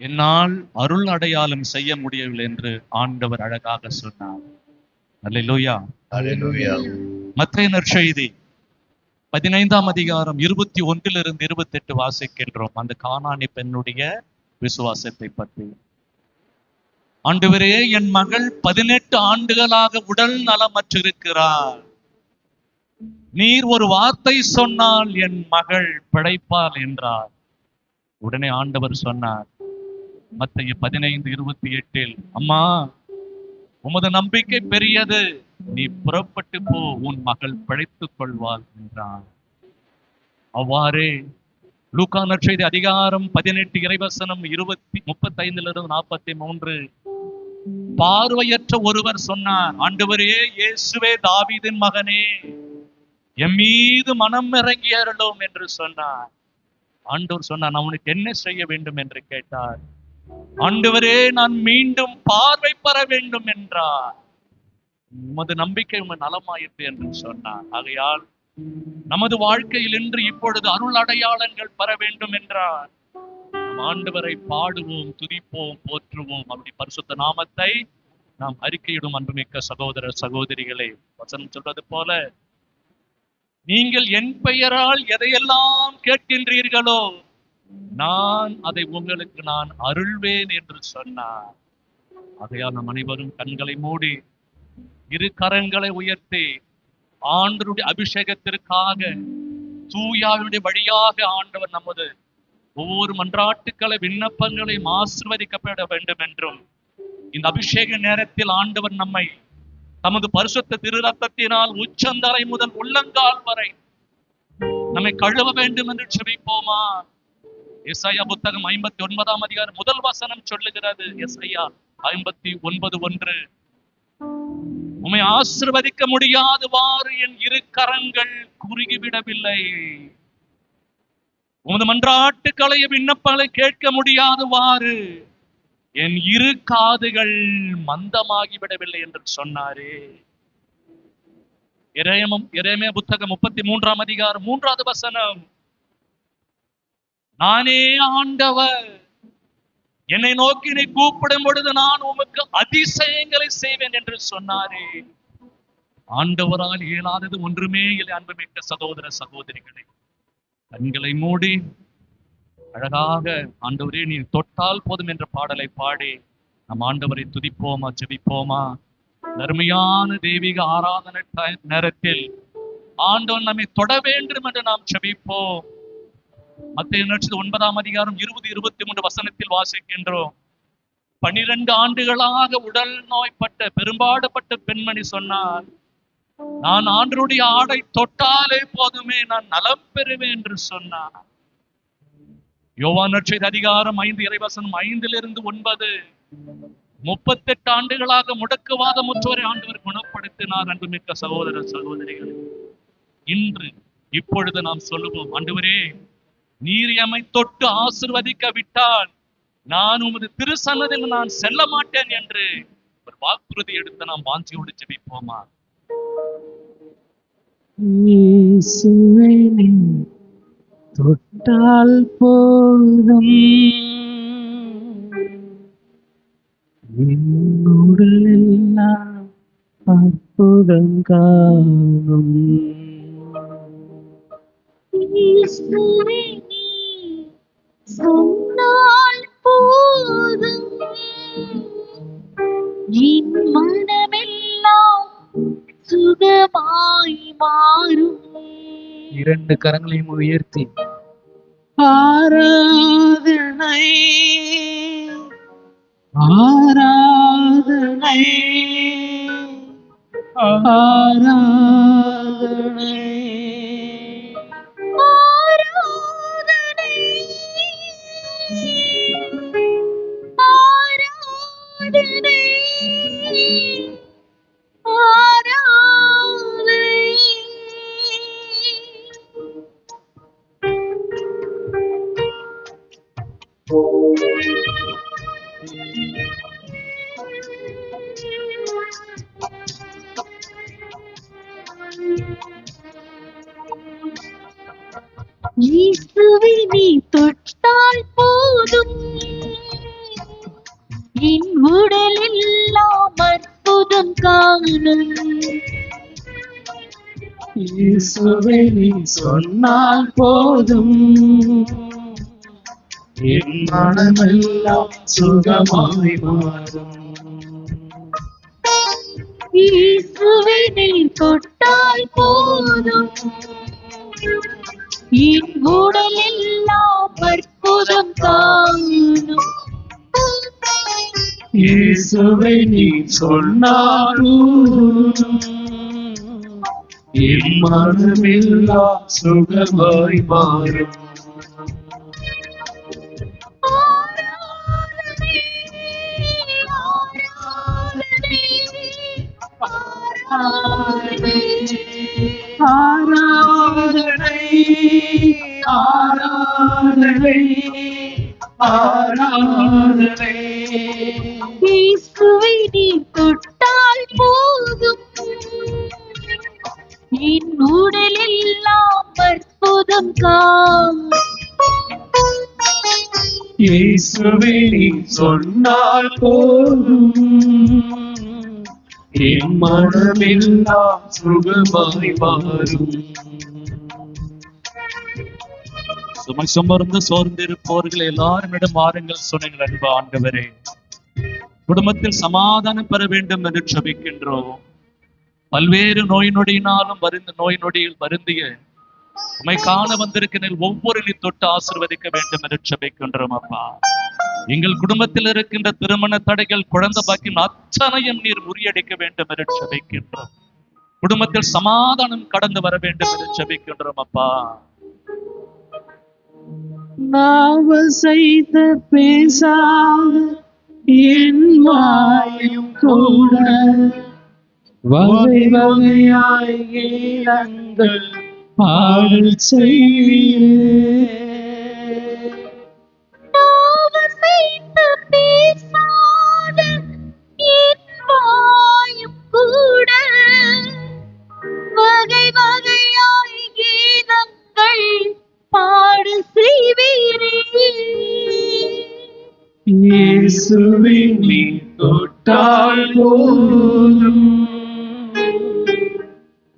என்னால் அருள் அடையாளம் செய்ய முடியவில்லை என்று ஆண்டவர் அழகாக சொன்னார். மத்திய நற்செய்தி. பதினைந்தாம் அதிகாரம் இருபத்தி ஒன்றிலிருந்து இருபத்தி எட்டு வாசிக்கின்றோம். அந்த கானானி பெண்ணுடைய விசுவாசத்தை பற்றி. ஆண்டவரே என் மகள் பதினெட்டு ஆண்டுகளாக உடல் நலமற்றிருக்கிறார் நீர் ஒரு வார்த்தை சொன்னால் என் மகள் பிழைப்பாள் என்றார். உடனே ஆண்டவர் சொன்னார் மத்திய பதினைந்து இருபத்தி எட்டில் அம்மா உமது நம்பிக்கை பெரியது. நீ புறப்பட்டு போ உன் மகள் பிழைத்துக் கொள்வாள் என்றான். அவ்வாறே லூகா நற்செய்தி அதிகாரம் பதினெட்டு இறைவசனம் இருபத்தி இருந்து நாற்பத்தி மூன்று. பார்வையற்ற ஒருவர் சொன்னார் ஆண்டவரே இயேசுவே தாவிதின் மகனே என் மீது மனம் இறங்கி அருளும் என்று சொன்னார். ஆண்டோர் சொன்னார் நான் உனக்கு என்ன செய்ய வேண்டும்? என்று கேட்டார். ஆண்டவரே நான் மீண்டும் பார்வை பெற வேண்டும் என்றார். உமது நம்பிக்கை உமது நலமாயிற்று என்று சொன்னார். ஆகையால் நமது வாழ்க்கையில் இன்று இப்பொழுது அருள் அடையாளங்கள் பெற வேண்டும் என்றார். நம் ஆண்டவரை பாடுவோம் துதிப்போம் போற்றுவோம். அப்படி பரிசுத்த நாமத்தை நாம் அறிக்கையிடும் அன்புமிக்க சகோதர சகோதரிகளே வசனம் சொல்வது போல நீங்கள் என் பெயரால் எதையெல்லாம் கேட்கின்றீர்களோ நான் அதை உங்களுக்கு நான் அருள்வேன் என்று சொன்னார். அதையால் நம் அனைவரும் கண்களை மூடி இரு கரங்களை உயர்த்தி ஆண்டருடைய அபிஷேகத்திற்காக தூயாவினுடைய வழியாக ஆண்டவர் நமது ஒவ்வொரு மன்றாட்டுக்களை விண்ணப்பங்களையும் ஆசிர்வதிக்கப்பட வேண்டும் என்றும் இந்த அபிஷேக நேரத்தில் ஆண்டவர் நம்மை தமது பரிசுத்த திரு ரத்தத்தினால் உச்சந்தரை முதல் உள்ளங்கால் வரை நம்மை கழுவ வேண்டும் என்று செபிப்போமா? எஸ்ஐயா புத்தகம் ஐம்பத்தி ஒன்பதாம் அதிகாரம் முதல் வசனம் சொல்லுகிறது. எஸ்ஐயா ஐம்பத்தி ஒன்பது ஒன்று. உம்மை ஆசிர்வதிக்க முடியாதவாறு என் இரு கரங்கள் குறுகிவிடவில்லை. உமது மன்றாட்டுக்களைய விண்ணப்பங்களை கேட்க முடியாதவாறு என் இரு காதுகள் மந்தமாகி விடவில்லை என்று சொன்னாரே. இறையமும் இறையமே புத்தகம் முப்பத்தி மூன்றாம் அதிகாரம் மூன்றாவது வசனம். நானே ஆண்டவர். என்னை நோக்கி நீ கூப்பிடும் பொழுது நான் உமக்கு அதிசயங்களை செய்வேன் என்று சொன்னாரே. ஆண்டவரால் இயலாதது ஒன்றுமே இல்லை அன்புமிக்க சகோதர சகோதரிகளை. கண்களை மூடி அழகாக ஆண்டவரே நீ தொட்டால் போதும் என்ற பாடலை பாடி நம் ஆண்டவரை துதிப்போமா ஜெபிப்போமா? நறுமையான தெய்வீக ஆராதனை நேரத்தில் ஆண்டவன் நம்மை தொட வேண்டும் என்று நாம் ஜெபிப்போம். மத்திய நிகழ்ச்சி ஒன்பதாம் அதிகாரம் இருபது இருபத்தி மூன்று வசனத்தில் வாசிக்கின்றோம். பனிரெண்டு ஆண்டுகளாக உடல் நோய்பட்ட பெரும்பாடுபட்ட பெண்மணி சொன்னார் நான் ஆண்டருடைய ஆடை தொட்டாலே போதுமே நான் நலம் பெறுவேன் என்று சொன்னார். யோவான் நற்செய்தி அதிகாரம் ஐந்து இறைவசனம் ஐந்திலிருந்து ஒன்பது. முப்பத்தெட்டு ஆண்டுகளாக முடக்குவாதமுற்றோரை ஆண்டவர் குணப்படுத்தினார் அன்புமிக்க சகோதர சகோதரிகள். இன்று இப்பொழுது நாம் சொல்லுவோம் ஆண்டவரே நீர் எமை தொட்டு ஆசிர்வதிக்க விட்டால் நான் உமது திருசன்னதில் நான் செல்ல மாட்டேன் என்று ஒரு வாக்குறுதி எடுத்து நாம் வாஞ்சியோடு ஜெபிப்போமா? தொட்டால் போதும். என் உடல் அற்புதம் காணும். இரண்டு கரங்களையும் உயர்த்தி. ஆராதனை. ஆராதனை. ஆராதனை. இயேசுவை நீ தொட்டால் போதும். என் உடலெல்லாம் அற்புதம் காணும். இயேசுவே நீ சொன்னால் போதும். என் மனமெல்லாம் சுகமாய் மாறும். இயேசுவை நீ தொட்டால் போதும். உடலெல்லாம் அற்புதம் காணும். இயேசுவை நீ சொன்னால் போதும் என் மனமெல்லாம் சுகமாய் மாறும். ஆராதனை. ஆராதனை ஆராதனை. இயேசுவை நீ தொட்டால் போதும். என் உடலெல்லாம் அற்புதம் காணும் இயேசுவே நீ சொன்னால் போதும். என் மனமெல்லாம் சுகமாய் மாறும். சுமை சுமர்ந்து சோர்ந்திருப்பவர்கள் எல்லாருமிடம் வாருங்கள் சொன்னீங்கள் அன்பு ஆண்டவரே. குடும்பத்தில் சமாதானம் பெற வேண்டும் என்று செபிக்கின்றோம் பல்வேறு நோய் நொடியினாலும் வருந்த நோய் நொடியில் வருந்திய உமை காண வந்திருக்கிற ஒவ்வொரு நீ தொட்டு ஆசிர்வதிக்க வேண்டும் என்று செபிக்கின்றோம் அப்பா. எங்கள் குடும்பத்தில் இருக்கின்ற திருமண தடைகள் குழந்தை பாக்கியம் அத்தனையும் நீர் முறியடிக்க வேண்டும் என்று செபிக்கின்றோம் குடும்பத்தில் சமாதானம் கடந்து வர வேண்டும் என்று செபிக்கின்றோம் அப்பா. நாவசைத்த பேசாத என் வாயும் கூட. வகை வகையாய் இளங்கள் பாடல் செய்வீரே நாவசைத்து பேசாத இயேசுவே நீ தொட்டால் போதும்.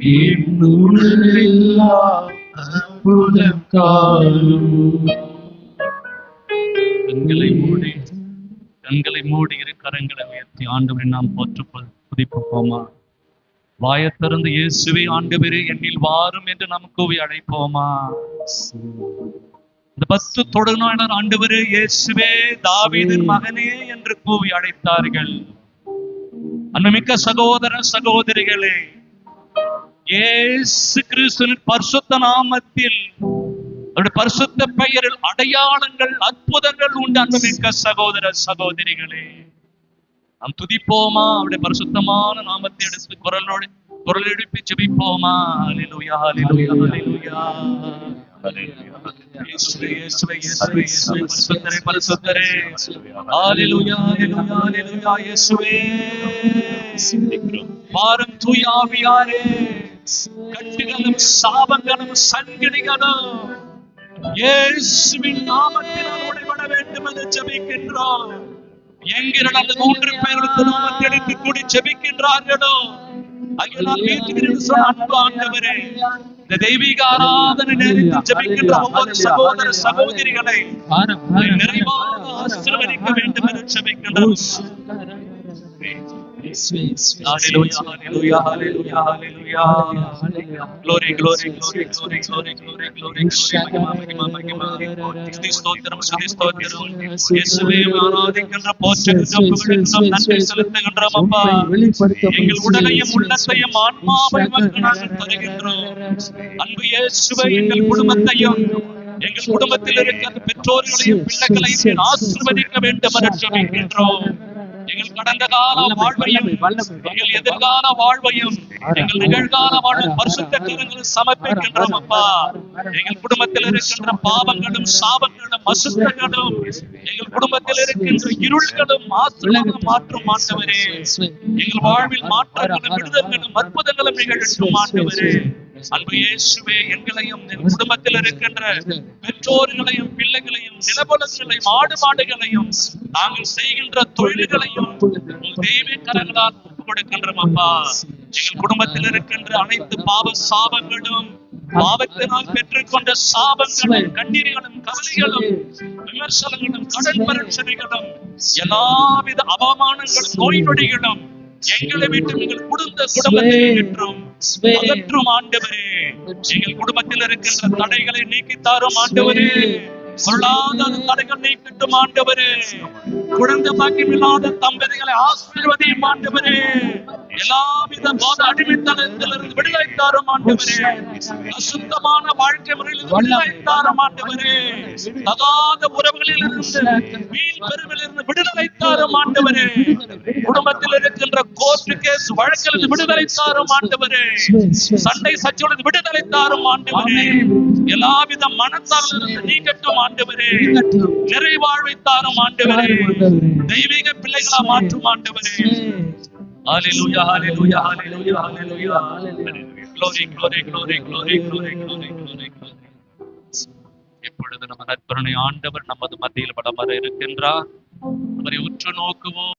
என் அற்புதம் காணும். கண்களை மூடி கண்களை மூடி இரு கரங்களை உயர்த்தி ஆண்டவரை நாம் போற்று புதிப்போமா வாயத்திறந்து இயேசுவை இயேசுவே ஆண்டவரே என்னில் வாரும் என்று நாம் கூவி அழைப்போமா. இந்த பத்து தொடுநாளர் ஆண்டவரே இயேசுவே தாவீதின் மகனே என்று கூவி அழைத்தார்கள். அன்புமிக்க சகோதர சகோதரிகளே இயேசு கிறிஸ்துவின் பரிசுத்த நாமத்தில் அவருடைய பரிசுத்த பெயரில் அடையாளங்கள் அற்புதங்கள் உண்டு அன்புமிக்க சகோதர சகோதரிகளே. நாம் துதிப்போமா? அவருடைய பரிசுத்தமான நாமத்தை எடுத்து குரலோடு குரல் எழுப்பி ஜெபிப்போமா ஹalleluya ஹalleluya. ஹalleluya. இயேசுவே தூயாவியாரே கட்டுகளும் சாபங்களும் சங்கிலிகளும் இயேசுவின் நாமத்தினால் உடைபட வேண்டும் என்று ஜபிக்கின்றோம் எங்கிரல் மூன்று பேருக்கு நாமத்தை எடுத்து கூடி ஜபிக்கின்றார்களோ அங்கே நான் வீட்டுக்கு அன்பு ஆண்டவரே இந்த தெய்வீக ஆராதனை நேரத்தில் ஜெபிக்கின்ற ஒவ்வொரு சகோதர சகோதரிகளை நிறைவாக ஆசீர்வதிக்க வேண்டும் என்று ஜெபிக்கின்றோம். Hallelujah, hallelujah, hallelujah, hallelujah. Glory, glory, glory. எங்கள் உடலையும் உள்ளத்தையும் ஆன்மாவை உமக்கு நாங்கள் தருகின்றோம் அன்பு இயேசுவை எங்கள் குடும்பத்தையும் எங்கள் குடும்பத்தில் இருக்கிற பெற்றோர்களையும் பிள்ளைகளையும் ஆசீர்வதிக்க வேண்டும் என்று ஜெபிக்கின்றோம் எங்கள் கடந்த கால வாழ்வையும் எங்கள் எதிர்கால வாழ்வையும் எங்கள் நிகழ்கால வாழ்வு பரிசுத்த சமர்ப்பிக்கின்றோம் அப்பா. எங்கள் குடும்பத்தில் இருக்கின்ற பாவங்களும் சாபங்களும் அசுத்தங்களும் எங்கள் குடும்பத்தில் இருக்கின்ற இருள்களும் ஆசிரியர்களும் மாற்றும் ஆண்டவரே. எங்கள் வாழ்வில் மாற்றங்களும் விடுதல்களும் அற்புதங்களும் நிகழட்டும் ஆண்டவரே. அன்பு இயேசுவே எங்களையும் குடும்பத்தில் இருக்கின்ற பெற்றோர்களையும் பிள்ளைகளையும் நிலபலங்களையும் ஆடு மாடுகளையும் நாங்கள் செய்கின்ற தொழில்களையும் தெய்வீக கரங்களால் ஒப்பு கொடுக்கின்றோம் அப்பா. எங்கள் குடும்பத்தில் இருக்கின்ற அனைத்து பாவ சாபங்களும் பாவத்தினால் பெற்றுக்கொண்ட சாபங்களும் கண்ணீர்களும் கவலைகளும் விமர்சனங்களும் கடல் பிரச்சனைகளும் எல்லாவித அவமானங்களும் நோய் நொடிகளும் எங்களை விட்டு எங்கள் குடும்ப குடும்பத்தை விற்றும் அகற்றும் ஆண்டவரே. எங்கள் குடும்பத்தில் இருக்கின்ற தடைகளை நீக்கி தாரும் ஆண்டவரே பொருளாதார தடைகள் நீக்கட்டும் ஆண்டவரே. குழந்தை பாக்கியம் இல்லாத தம்பதிகளை ஆசீர்வதியும் ஆண்டவரே. எல்லாவித போத அடிமைத்தனத்திலிருந்து விடுதலை தாரும் ஆண்டவரே. அசுத்தமான வாழ்க்கை முறையில் விடுதலை தாரும் ஆண்டவரே. தகாத உறவுகளில் இருந்து வீண் பெருவிலிருந்து விடுதலை தாரும் ஆண்டவரே. குடும்பத்தில் இருக்கின்ற கோர்ட் கேஸ் வழக்கிலிருந்து விடுதலை தாரும் ஆண்டவரே. சண்டை சச்சோடு விடுதலை தாரும் ஆண்டவரே. எல்லாவித மனத்தாலிருந்து நீங்கட்டும் ஆண்டவரே. நிறைவாழ்வை தாரும் ஆண்டவரே. தெய்வீக பிள்ளைகளா மாற்றும் ஆண்டவரே. Hallelujah, hallelujah, hallelujah, hallelujah, hallelujah. Glory, glory, glory, glory, glory, glory, glory, glory. இப்பொழுது நம்ம நற்பருணை ஆண்டவர் நமது மத்தியில் படமாக இருக்கின்றார் அவரை உற்று நோக்குவோம்